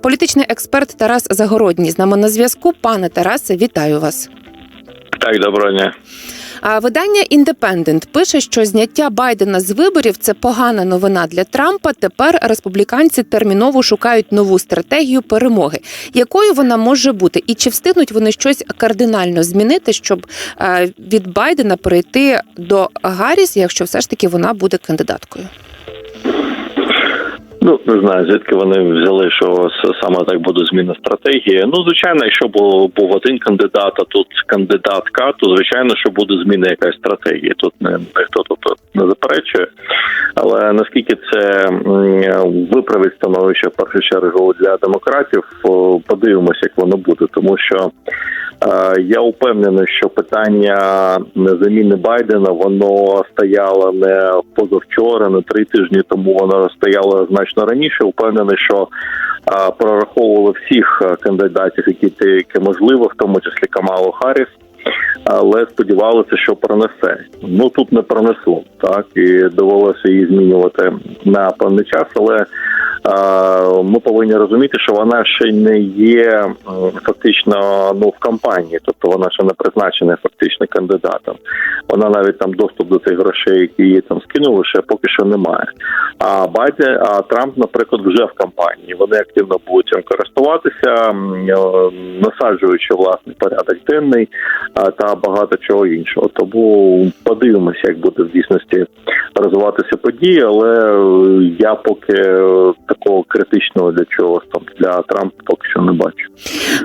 Політичний експерт Тарас Загородній з нами на зв'язку. Пане Тарасе, вітаю вас. Так, доброго дня. А видання Індепендент пише, що зняття Байдена з виборів це погана новина для Трампа. Тепер республіканці терміново шукають нову стратегію перемоги. Якою вона може бути, і чи встигнуть вони щось кардинально змінити, щоб е, від Байдена перейти до Гарріс, якщо все ж таки вона буде кандидаткою? Ну не знаю, звідки вони взяли, що саме так буде зміна стратегії. Ну, звичайно, якщо був, один кандидат, а тут кандидатка, то звичайно, що буде зміна якась стратегії. Тут не ніхто тут не заперечує. Але наскільки це виправить становище в першу чергу для демократів, подивимося, як воно буде, тому що. Е, Я упевнений, що питання заміни Байдена воно стояло не позавчора, не три тижні тому. Воно стояло значно раніше. Упевнений, що е, прораховували всіх е, кандидатів, які тільки можливо, в тому числі Камалу Харріс. Але сподівалися, що пронесе. Ну тут не пронесу, так і довелося її змінювати на певний час. Але ми повинні розуміти, що вона ще не є фактично ну в кампанії, тобто вона ще не призначена фактично кандидатом. Вона навіть там доступ до цих грошей, які її там скинули, ще поки що немає. А Байден, а Трамп, наприклад, вже в кампанії. Вони активно будуть цим користуватися, е, насаджуючи власний порядок денний та багато чого іншого. Тому подивимося, як буде в дійсності розвиватися події, але е, я поки е, такого критичного для чогось там для Трампа поки що не бачу.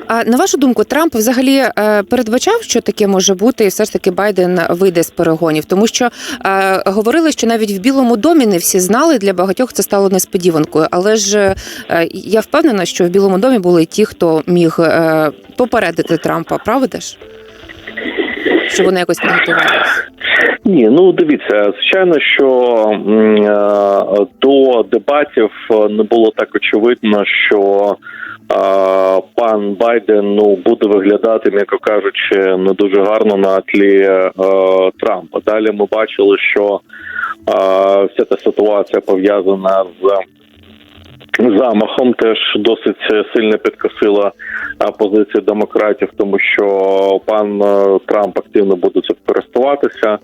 А на вашу думку, Трамп взагалі е, передбачав, що таке може бути, і все ж таки Байден вийде з перегонів, тому що е, говорили, що навіть в Білому домі не всі знали. Для багатьох це стало несподіванкою. Але ж е, я впевнена, що в Білому домі були ті, хто міг е, попередити Трампа, правда ж? Що вони якось підготувалися. Ні, ну дивіться, звичайно, що е, до дебатів е, не було так очевидно, що е, пан Байден ну буде виглядати, м'яко кажучи, не дуже гарно на тлі Трампа. Далі ми бачили, що вся та ситуація пов'язана з. Замахом теж досить сильно підкосила позицію демократів, тому що пан е, Трамп активно буде цим користуватися,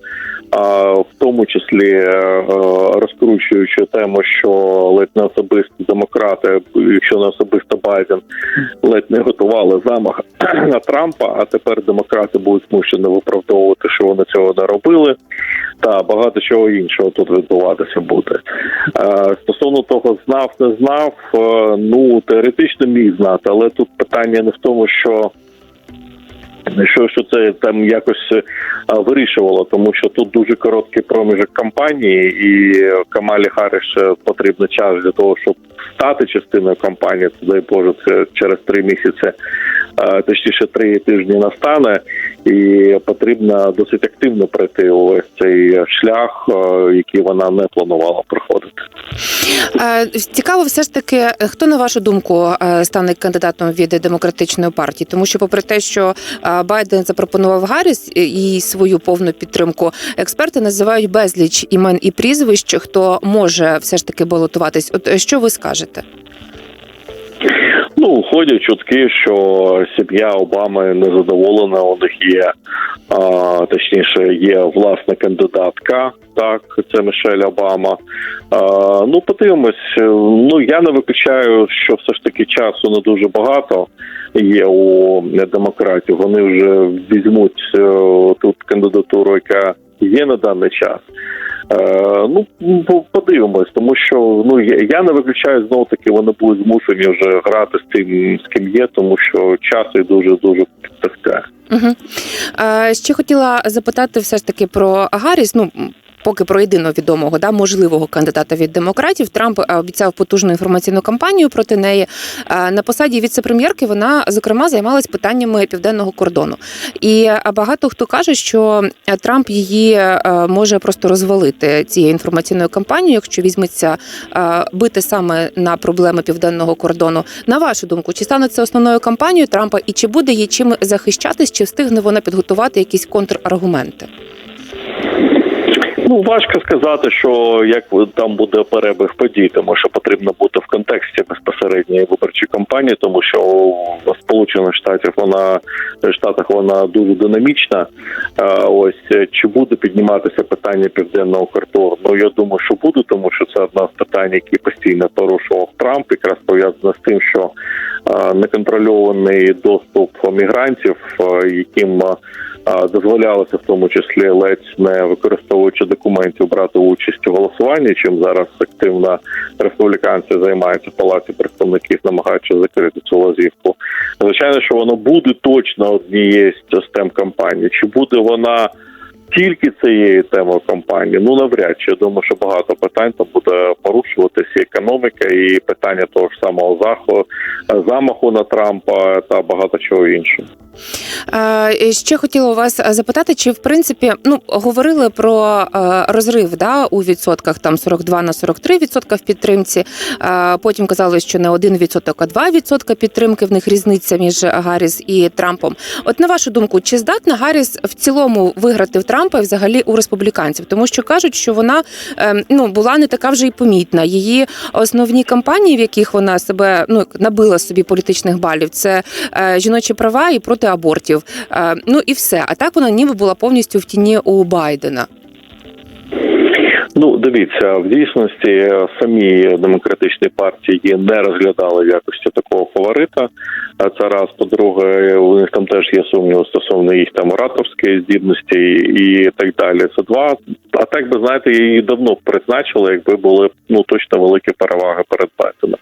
в тому числі е, е, розкручуючи тему, що ледь не особисто демократи, якщо не особисто Байден, ледь не готували замах на Трампа. А тепер демократи будуть змушені виправдовувати, що вони цього не робили. Та багато чого іншого тут відбуватися буде. Е, Стосовно того, знав, не знав, ну теоретично міг знати, але тут питання не в тому, що. Що, що це там якось а, вирішувало, тому що тут дуже короткий проміжок кампанії, і Камалі Харріс е, потрібен час для того, щоб стати частиною кампанії. Дай Боже, це через три місяці, е, точніше три тижні настане, і потрібно досить активно пройти увесь цей шлях, який вона не планувала проходити. Цікаво, все ж таки, хто на вашу думку стане кандидатом від демократичної партії? Тому що, попри те, що Байден запропонував Гарріс і свою повну підтримку, експерти називають безліч імен і прізвищ, хто може все ж таки балотуватись. От е, що ви скажете? Ну, ходять чутки, що сім'я Обами незадоволена. У них є а, точніше, є власна кандидатка. Так, це Мішель Обама. А, ну, подивимось. Ну я не виключаю, що все ж таки часу не дуже багато є у демократів. Вони вже візьмуть е, тут кандидатуру, яка є на даний час. Е, ну подивимось, тому що ну я, не виключаю знову таки, вони будуть змушені вже грати з тим, з ким є, тому що часу дуже дуже. Угу. Ще хотіла запитати все ж таки про Гаріс. Ну поки про єдиного відомого да можливого кандидата від демократів. Трамп е, обіцяв потужну інформаційну кампанію проти неї. Е, На посаді віце-прем'єрки вона зокрема займалась питаннями південного кордону. І е, багато хто каже, що Трамп її може просто розвалити цією інформаційною кампанією, якщо візьметься бити саме на проблеми південного кордону. На вашу думку, чи стане це основною кампанією Трампа, і чи буде їй чим захищатись, чи встигне вона підготувати якісь контраргументи? Ну важко сказати, що як там буде перебіг подій, тому що потрібно бути в контексті безпосередньої виборчої кампанії, тому що в Сполучених Штатах вона Штатах вона дуже динамічна. Ось е, чи буде підніматися питання південного кордону? Ну я думаю, що буде, тому що це одна з питань, які постійно порушував Трамп, якраз пов'язана з тим, що неконтрольований доступ мігрантів, яким а, а, дозволялося в тому числі ледь не використовуючи документів брати участь у голосуванні, чим зараз активна республіканці займаються в палаті представників, намагаючись закрити цю лазівку. Звичайно, що воно буде точно однією з тем кампанії. Чи буде вона тільки цією темою кампанії? Ну навряд чи я думаю, що багато питань там буде порушуватися економіка, і питання того ж самого заху, замаху на Трампа та багато чого іншого. Е, Ще хотіла вас запитати, чи в принципі ну говорили про е, розрив да, у відсотках там 42 на 43 відсотка в підтримці. Е, Потім казали, що не 1 відсоток, а 2 відсотка підтримки в них різниця між Гарріс і Трампом. От на вашу думку, чи здатна Гарріс в цілому виграти в Трампа і взагалі у республіканців? Тому що кажуть, що вона е, ну була не така вже й помітна. Її основні кампанії, в яких вона себе ну набила собі політичних балів, це е, жіночі права і проти абортів. Е, Ну і все. А так вона ніби була повністю в тіні у Байдена. Ну, дивіться, в дійсності е, самі демократичні партії не розглядали в якості такого фаворита. Це раз по-друге, у них там теж є сумніви стосовно їх там ораторської здібності і так далі. Це два. А так би знаєте, її давно призначили, якби були ну точно великі переваги перед Байденом.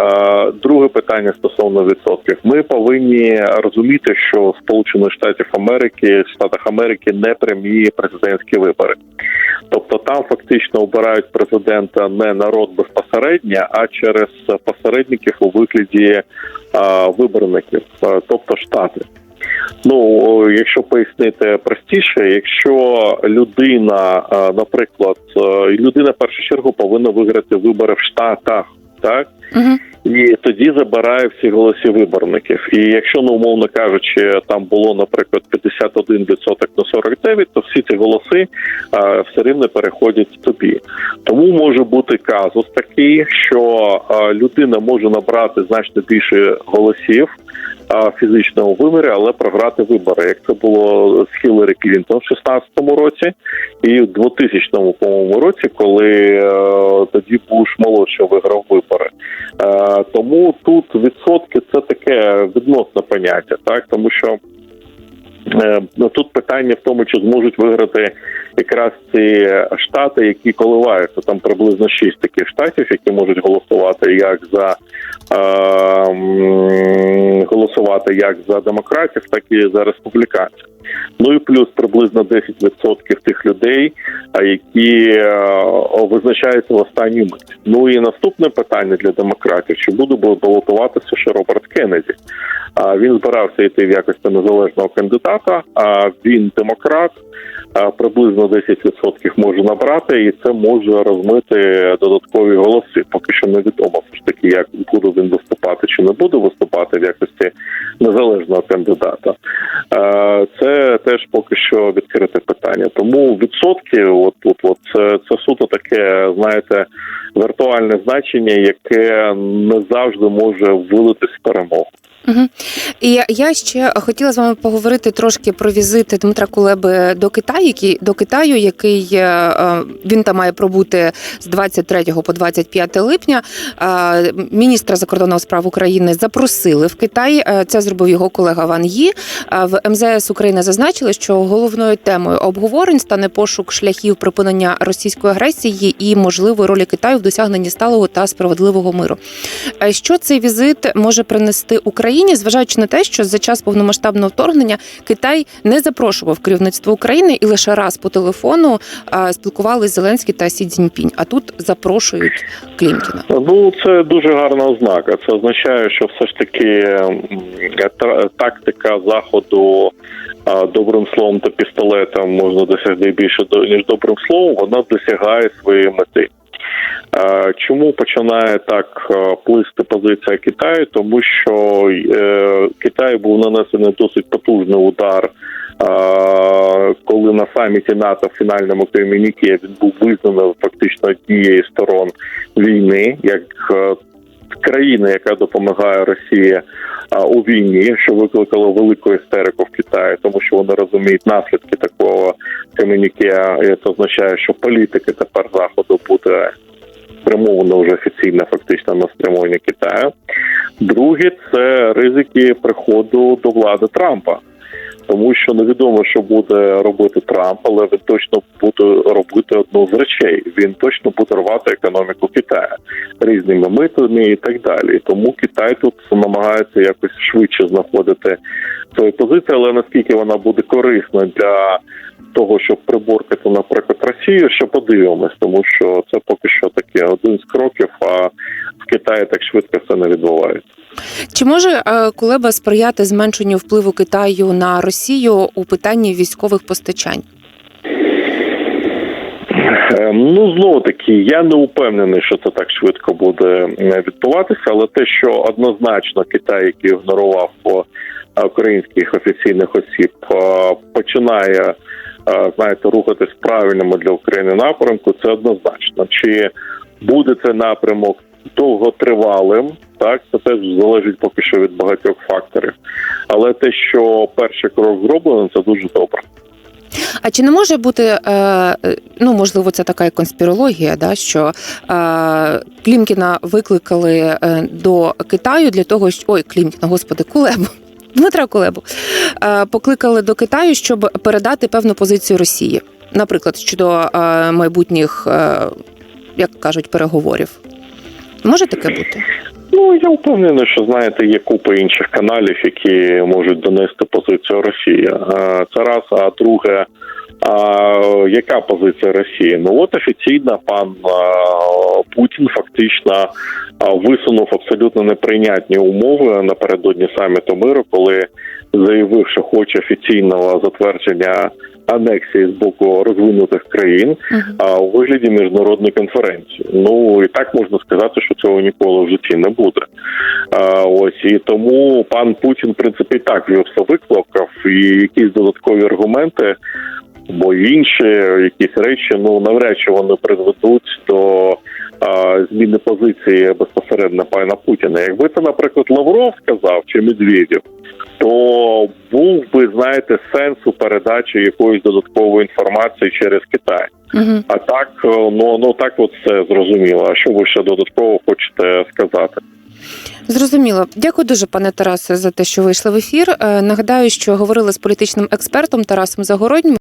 Е, Друге питання стосовно відсотків. Ми повинні розуміти, що в Сполучених Штатів Америки, в Штатах Америки не прямі президентські вибори. Тобто там фактично обирають президента не народ безпосередньо, а через посередників у вигляді виборників, тобто штати. Ну, якщо пояснити простіше, якщо людина, наприклад, е, людина в першу чергу повинна виграти вибори в штатах, так Угу. і тоді забирає всі голоси виборників. І якщо ну умовно кажучи, там було, наприклад, 51% на 49, то всі ці голоси а, все рівно переходять тобі. Тому може бути казус такий, що а, людина може набрати значно більше голосів. Фізичному вимірі, але програти вибори, як це було з Хіларі Клінтон в 16-му році, і в 2000 по-моєму році, коли е, тоді Буш молодший виграв вибори. Е, тому тут відсотки це таке відносне поняття, так тому що. е, Тут питання в тому, чи зможуть виграти якраз ці штати, які коливаються. Там приблизно шість таких штатів, які можуть голосувати як за е, м, голосувати як за демократів, так і за республіканців. Ну і плюс приблизно 10% тих людей, які е, визначаються в останню мить. Ну і наступне питання для демократів: чи буде балотуватися ще Роберт Кеннеді? Він збирався йти в якості незалежного кандидата. А він демократ. Приблизно 10% може набрати, і це може розмити додаткові голоси. Поки що невідомо все ж таки, як буде він виступати чи не буде виступати в якості незалежного кандидата. Е, Це теж поки що відкрите питання. Тому відсотки, от тут, от це, це суто таке, знаєте, віртуальне значення, яке не завжди може вилитись в перемогу. Угу. І я ще хотіла з вами поговорити трошки про візит Дмитра Кулеби до Китаю, який до Китаю, який е, е, він там має пробути з 23 по 25 липня. Е, Міністра закордонних справ України запросили в Китай. Це зробив його колега Ван Ї. В МЗС України зазначили, що головною темою обговорень стане пошук шляхів припинення російської агресії і можливої ролі Китаю в досягненні сталого та справедливого миру. Що цей візит може принести Україні, зважаючи на те, що за час повномасштабного вторгнення Китай не запрошував керівництво України і лише раз по телефону спілкувалися Зеленський та Сі Цзіньпінь, а тут запрошують Клімкіна. Ну це дуже гарна ознака. Це означає, що все ж таки тактика заходу добрим словом та пістолетом можна досягти більше ніж добрим словом. Вона досягає своєї мети. Е, Чому починає так е, плисти позиція Китаю? Тому що е, Китаю був нанесений досить потужний удар коли на саміті НАТО в фінальному комюніке він був визнаний фактично однією сторон війни, як країна, яка допомагає Росії у війні, що викликало велику істерику в Китаї, тому що вони розуміють наслідки такого комюніке. Це означає, що політики тепер заходу буде спрямовано вже офіційно, фактично на спрямування Китаю. Друге, це ризики приходу до влади Трампа. Тому що невідомо, що буде робити Трамп, але він точно буде робити одну з речей. Він точно буде рвати економіку Китаю різними митами і так далі. Тому Китай тут намагається якось швидше знаходити свою позицію, але наскільки вона буде корисна для того, щоб приборкати, наприклад, Росію, ще подивимось, тому що це поки що таке один з кроків. А в Китаї так швидко все не відбувається. Чи може е, Кулеба сприяти зменшенню впливу Китаю на Росію у питанні військових постачань? Е, Ну знову таки, я не упевнений, що це так швидко буде е, відбуватися, але те, що однозначно Китай, який ігнорував е, українських офіційних осіб, починає знаєте, рухатись в правильному для України напрямку, це однозначно. Чи буде цей напрямок довготривалим? Так, це теж залежить поки що від багатьох факторів. Але те, що перший крок зроблено, це дуже добре. А чи не може бути, е, е, ну можливо, це така конспірологія, да, що е, Клімкіна викликали е, до Китаю для того, що ой, Клімкіна, господи, Кулебу. Дмитра Кулебу е, покликали до Китаю, щоб передати певну позицію Росії, наприклад, щодо е, майбутніх, е, як кажуть, переговорів. Може таке бути? Ну я впевнений, що знаєте, є купа інших каналів, які можуть донести позицію Росії. Це раз, а друге. А яка позиція Росії? Ну от офіційно пан а, Путін фактично а, висунув абсолютно неприйнятні умови напередодні саміту миру, коли заявив, що хоче офіційного затвердження анексії з боку розвинутих країн а у вигляді міжнародної конференції. Ну і так можна сказати, що цього ніколи в житті не буде. А, ось і тому пан Путін, в принципі, так його все викликав, і якісь додаткові аргументи, бо інші якісь речі, ну навряд чи вони призведуть до. а, Зміни позиції безпосередньо пана Путіна. Якби це, наприклад, Лавров сказав чи Медведєв, то був би, знаєте, сенс у передачі якоїсь додаткової інформації через Китай. Мгм. А так, е, ну ну так, от все зрозуміло. А що ви ще додатково хочете сказати? Зрозуміло. Дякую дуже, пане Тарасе, за те, що вийшли в ефір. Е, Нагадаю, що говорили з політичним експертом Тарасом Загороднім.